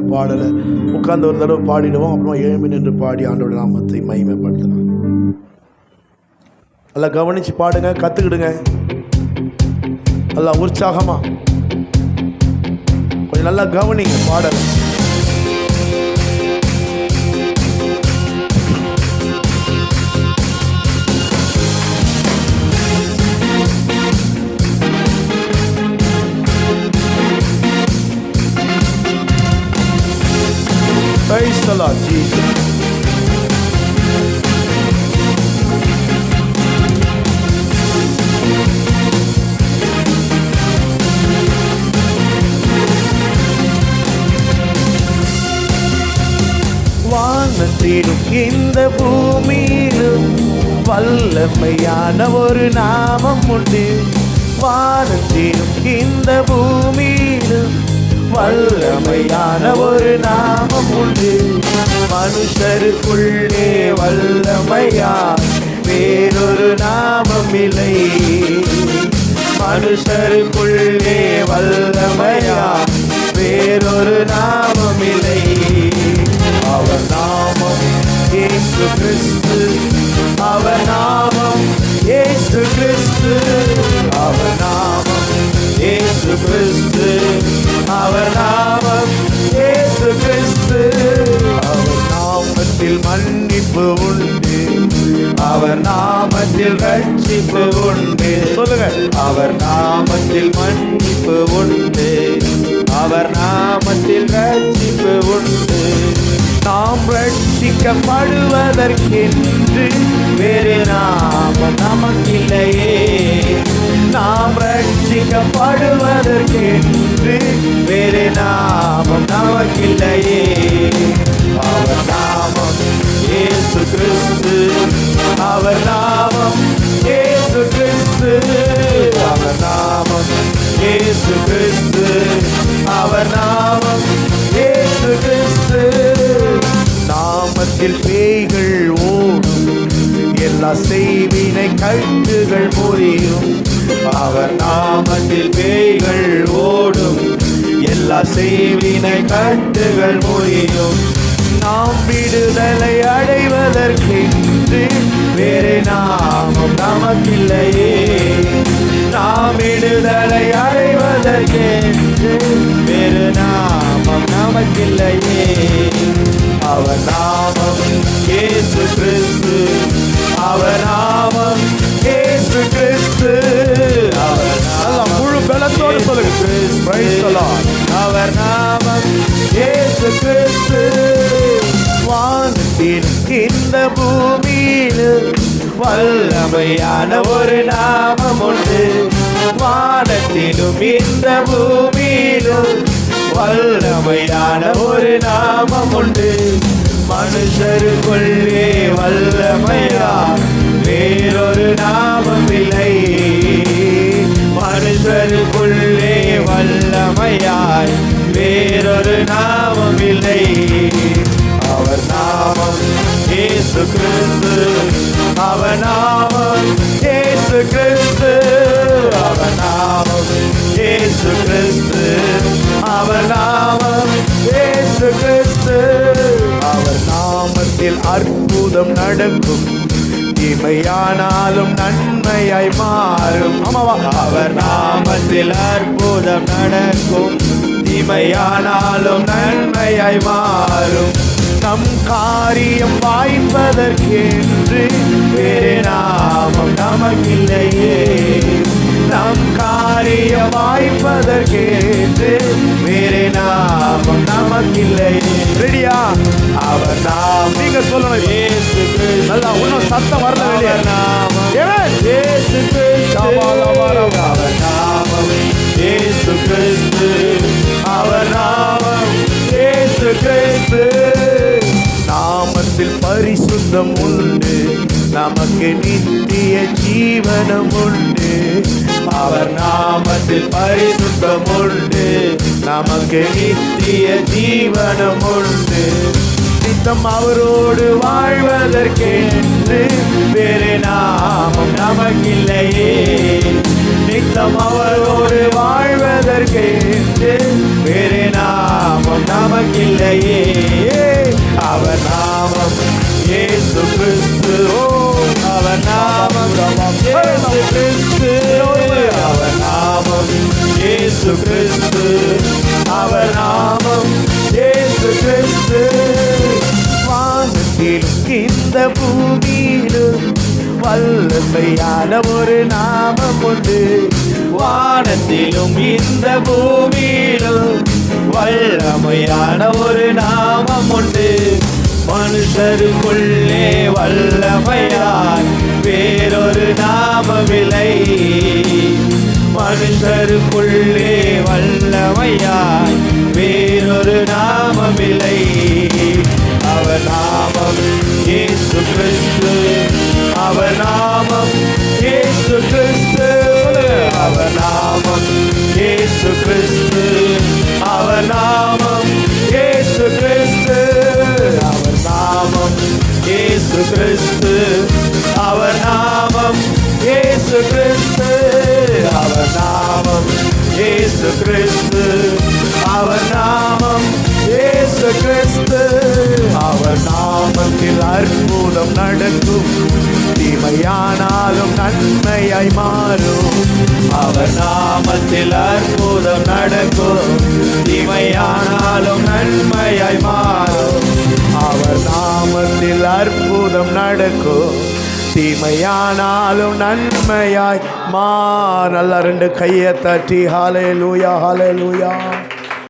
இந்த பாடலை. உட்கார்ந்து ஒரு தடவை பாடிடுவோம். அப்புறமா எழுமி நின்று பாடி ஆண்டோட நாமத்தை மகிமைப்படுத்தலாம். நல்லா கவனிச்சு பாடுங்க கத்துக்கிடுங்க. நல்லா உற்சாகமா. கொஞ்சம் நல்லா கவனிங்க பாடலை. Lord Jesus. வானத்திலும் இந்த பூமியிலும் வல்லமையான ஒரு நாமம் உண்டு வானத்திலும் இந்த பூமியிலும் வல்லமையான ஒரு நாமம் உண்டு. மனுஷருக்குள்ளே வல்லமையா? வேறொரு நாமம் இல்லை. மனுஷருக்குள்ளே வல்லமையா? வேறொரு நாமம் இல்லை. அவர் நாமம் இயேசு கிறிஸ்து. அவர் நாமத்தில் ரட்சிப்பு உண்டு. சொல்லுங்க. அவர் நாமத்தில் மன்னிப்பு உண்டு. அவர் நாமத்தில் ரட்சிப்பு உண்டு. நாம் ரட்சிக்கப்படுவதற்கென்று வேறு நாமம் நமக்கில்லையே. நாம் ரட்சிக்கப்படுவதற்கென்று வேறு நாமம் நமக்கில்லையே. அவர் நாமம் இயேசு கிறிஸ்து. அவர் நாமம் ஏசு கிறிஸ்து. அவர் நாமம் ஏசு கிறிஸ்து. அவர் நாமம் ஏசு கிறிஸ்து. நாமத்தில் பேய்கள் ஓடும். எல்லா செய்வினை கட்டுகள் முறியும். அவர் நாமத்தில் பேய்கள் ஓடும். எல்லா செய்வினை கட்டுகள் முறியும். விடுதலை அடைவதற்கென்று வேறு நாமம் நமக்கில்லையே. அவர் நாமம் இயேசு கிறிஸ்து. அவர் நாமம் இயேசு கிறிஸ்து. அவர் நாமம் முழு பலத்தோடு சொல்லுங்க. அவர் நாமம் இயேசு கிறிஸ்து. வானத்தில் இந்த பூமியில் வல்லமையான ஒரு நாமம் உண்டு. வானத்திலும் இந்த பூமியிலும் வல்லமையான ஒரு நாமம் உண்டு. மனுஷருக்குள்ளே வல்லமையா? வேறொரு நாமம் இல்லை. மனுஷருக்குள்ளே வல்லமையாய் வேறொரு நாமம் இல்லை. அவர் நாமம் ஏசு கிறிஸ்து. அவர் நாமம் ஏசு கிறிஸ்து. அற்புதம் நடக்கும். தீமையானாலும் நன்மையாய் மாறும். அவர் நாமத்தில் அற்புதம் நடக்கும். தீமையானாலும் நன்மையாய் மாறும். நம் காரியம் வாய்ப்பதற்கென்று வேறு நாமம் நமக்கில்லையே. நம் காரிய வாய்ப்பதற்கென்று வேறு நாமம் நமக்கில்லையே. கிறிஸ்து. நல்லா சத்தம் வரல வெளியே. நாமம் கிறிஸ்து. அவர் நாமம் இயேசு கிறிஸ்து நாமத்தில் பரிசுத்தம் உண்டு. நமக்கு நித்திய ஜீவனம் உண்டு. அவர் நாமத்தில் பரிசுத்தம் உண்டு. நமக்கு நித்திய ஜீவனம் உண்டு. நித்தம் அவரோடு வாழ்வதற்கென்று வேறு நாமம் நமக்கில்லையே. நித்தம் அவரோடு வாழ்வதற்கென்று வேறு நாமம் நமக்கில்லையே. அவர் நாமம் ஏசு கிறிஸ்து ஓ அவர் நாமம் இயேசு கிறிஸ்து அவர் நாமம் ஏசு கிறிஸ்து அவர் நாமம் ஏசு கிறிஸ்து. இந்த பூமியிலும் வல்லமையான ஒரு நாமம் உண்டு. வானத்திலும் இந்த பூமியிலும் வல்லமையான ஒரு நாமம் உண்டு. மனுஷருக்குள்ளே வல்லமையாய் வேறொரு நாமமில்லை. மனுஷருக்குள்ளே வல்லமையாய் வேறொரு நாமமில்லை. அவர் நாமம் அவர் நாமம் இயேசு கிறிஸ்து. அவர் நாமம் இயேசு கிறிஸ்து. அவர் நாமம் இயேசு கிறிஸ்து. அவர் நாமம் இயேசு கிறிஸ்து. அவர் நாமம் இயேசு கிறிஸ்து. அவர் நாமம் இயேசு கிறிஸ்து. அவர் நாமம் இயேசு கிறிஸ்து. அவர் நாமத்தில் அற்புதம் நடக்கும். தீமையானாலும் நன்மையாய் மாறும். அவர் நாமத்தில் அற்புதம் நடக்கும். தீமையானாலும் நன்மையாய் மாறும். அவர் நாமத்தில் அற்புதம் நடக்கும். தீமையானாலும் நன்மையாய் மா நல்ல ரெண்டு கையை தட்டி ஹாலே லூயா ஹாலே லூயா